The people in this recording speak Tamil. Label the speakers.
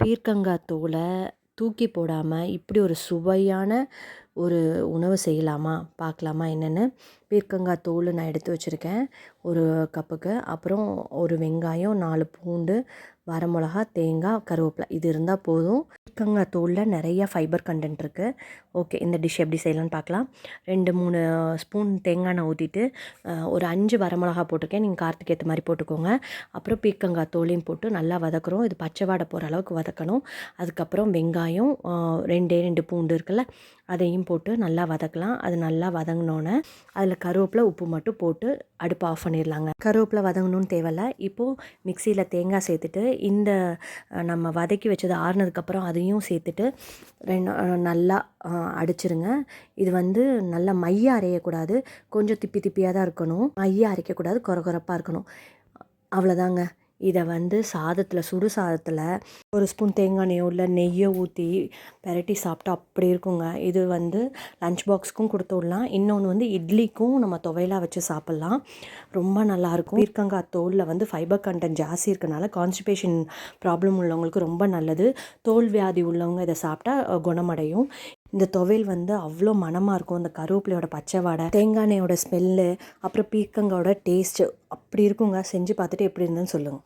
Speaker 1: பீர்க்கங்காய் தோலை தூக்கி போடாமல் இப்படி ஒரு சுவையான ஒரு உணவு செய்யலாமா? பார்க்கலாமா என்னென்னு? பீர்க்கங்காய் தோல் நான் எடுத்து வச்சுருக்கேன். ஒரு கப்புக்கு. அப்புறம் ஒரு வெங்காயம் நாலு பூண்டு வரமிளகா தேங்காய் கருவேப்பிலை. இது இருந்தால் போதும். பீர்க்கங்காய் தோலில் நிறைய ஃபைபர் கண்டென்ட் இருக்குது ஓகே இந்த டிஷ் எப்படி செய்யலாம்னு பார்க்கலாம். ரெண்டு மூணு ஸ்பூன் தேங்காய் நான் ஊற்றிட்டு ஒரு அஞ்சு வரமிளகா போட்டிருக்கேன். நீங்கள் காரத்துக்கு ஏற்ற மாதிரி போட்டுக்கோங்க. அப்புறம் பீர்க்கங்காய் தோலையும் போட்டு நல்லா வதக்குறோம். இது பச்சை வாடை போகிற அளவுக்கு வதக்கணும். அதுக்கப்புறம் வெங்காயம் ரெண்டே ரெண்டு பூண்டு இருக்குல்ல அதையும் போட்டு நல்லா வதக்கலாம். அது நல்லா வதங்கினோன்னே அதில் கருவேப்பிலை உப்பு மட்டும் போட்டு அடுப்பு ஆஃப் பண்ணிடலாங்க. கருவேப்பிலை வதங்கணும்னு தேவையில்ல. இப்போது மிக்சியில் தேங்காய் சேர்த்துட்டு இந்த நம்ம வதக்கி வச்சது ஆறுனதுக்கப்புறம் அதையும் சேர்த்துட்டு ரெண்டு நல்லா அடிச்சிருங்க. இது வந்து நல்லா மைய அரையக்கூடாது. கொஞ்சம் திப்பி திப்பியாக தான் இருக்கணும். மைய அரைக்கக்கூடாது. கொர கொரப்பாக இருக்கணும். அவ்வளோதாங்க. இதை வந்து சாதத்தில் சுடு சாதத்தில் ஒரு ஸ்பூன் தேங்காய் எண்ணெயோ இல்லை நெய்யோ ஊற்றி பெரட்டி சாப்பிட்டா அப்படி இருக்குங்க. இது வந்து லஞ்ச் பாக்ஸ்க்கும் கொடுத்து விடலாம். இன்னொன்று வந்து இட்லிக்கும் நம்ம துவையலாக வச்சு சாப்பிட்லாம். ரொம்ப நல்லாயிருக்கும் பீர்க்கங்காய் தோலில் வந்து ஃபைபர் கண்டென்ட் ஜாஸ்தி இருக்கனால கான்ஸ்டிபேஷன் ப்ராப்ளம் உள்ளவங்களுக்கு ரொம்ப நல்லது. தோல் வியாதி உள்ளவங்க இதை சாப்பிட்டா குணமடையும். இந்த துவையல் வந்து அவ்வளோ மணமாக இருக்கும். இந்த கருவேப்பிலையோட பச்சை வாடை தேங்காய் எண்ணெயோட ஸ்மெல்லு அப்புறம் பீர்க்கங்காயோட டேஸ்ட்டு அப்படி இருக்குங்க. செஞ்சு பார்த்துட்டு எப்படி இருந்ததுன்னு சொல்லுங்கள்